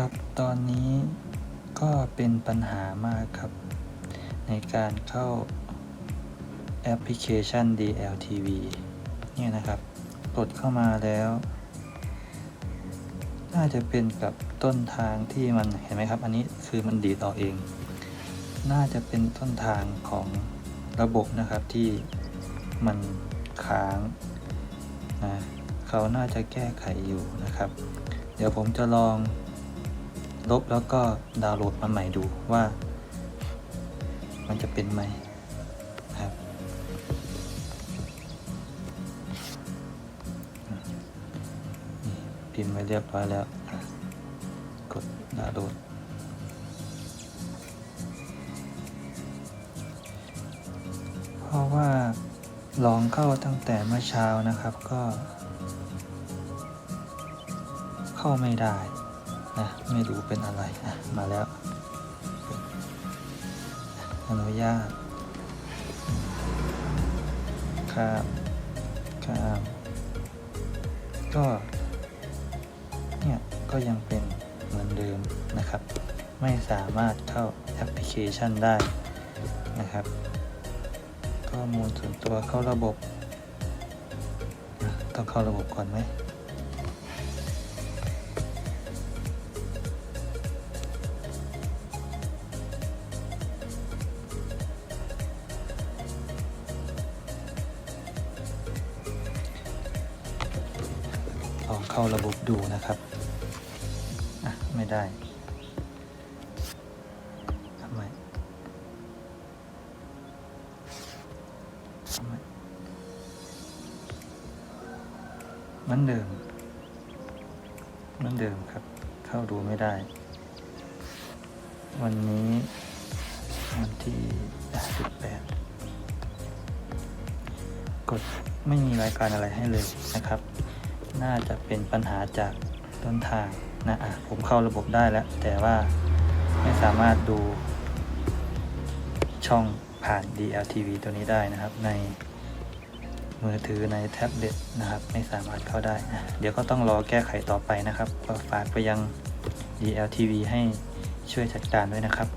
ครับ ตอนนี้ก็เป็นปัญหามากครับ ในการเข้าแอปพลิเคชัน DLTV เนี่ยนะครับ กดเข้ามาแล้ว น่าจะเป็นกับต้นทางที่มันเห็นไหมครับ อันนี้คือมันดีดออกเอง น่าจะเป็นต้นทางของระบบนะครับที่มันค้างนะเขาน่าจะแก้ไขอยู่นะครับ เดี๋ยวผมจะลอง ลบแล้วก็ดาวน์โหลดมาใหม่ดูว่า มันจะเป็นไหมครับ พิมพ์ไว้เรียบร้อยแล้ว กดดาวน์โหลดเพราะว่าลองเข้าตั้งแต่เมื่อเช้านะครับก็ เข้าไม่ได้ นะไม่รู้เป็นอะไรอะมาแล้ว อนุญาตข้ามข้ามก็เนี่ยก็ยังเป็นเหมือนเดิมนะครับ ไม่สามารถเข้าแอปพลิเคชันได้นะครับ ข้อมูลส่วนตัวเข้าระบบ ต้องเข้าระบบก่อนไหม เข้าระบบดูนะครับอะไม่ได้ทำไมทำไมเหมือนเดิมเหมือนเดิมครับ เข้าดูไม่ได้ วันนี้วันที่18กดไม่มีรายการอะไรให้เลยนะครับ น่าจะเป็นปัญหาจากต้นทางนะอะผมเข้าระบบได้แล้ว แต่ว่าไม่สามารถดูช่องผ่าน DLTV ตัวนี้ได้นะครับ ในมือถือในแท็บเล็ตนะครับ ไม่สามารถเข้าได้ เดี๋ยวก็ต้องรอแก้ไขต่อไปนะครับก็ฝากไปยัง DLTV ให้ช่วยจัดการด้วยนะครับ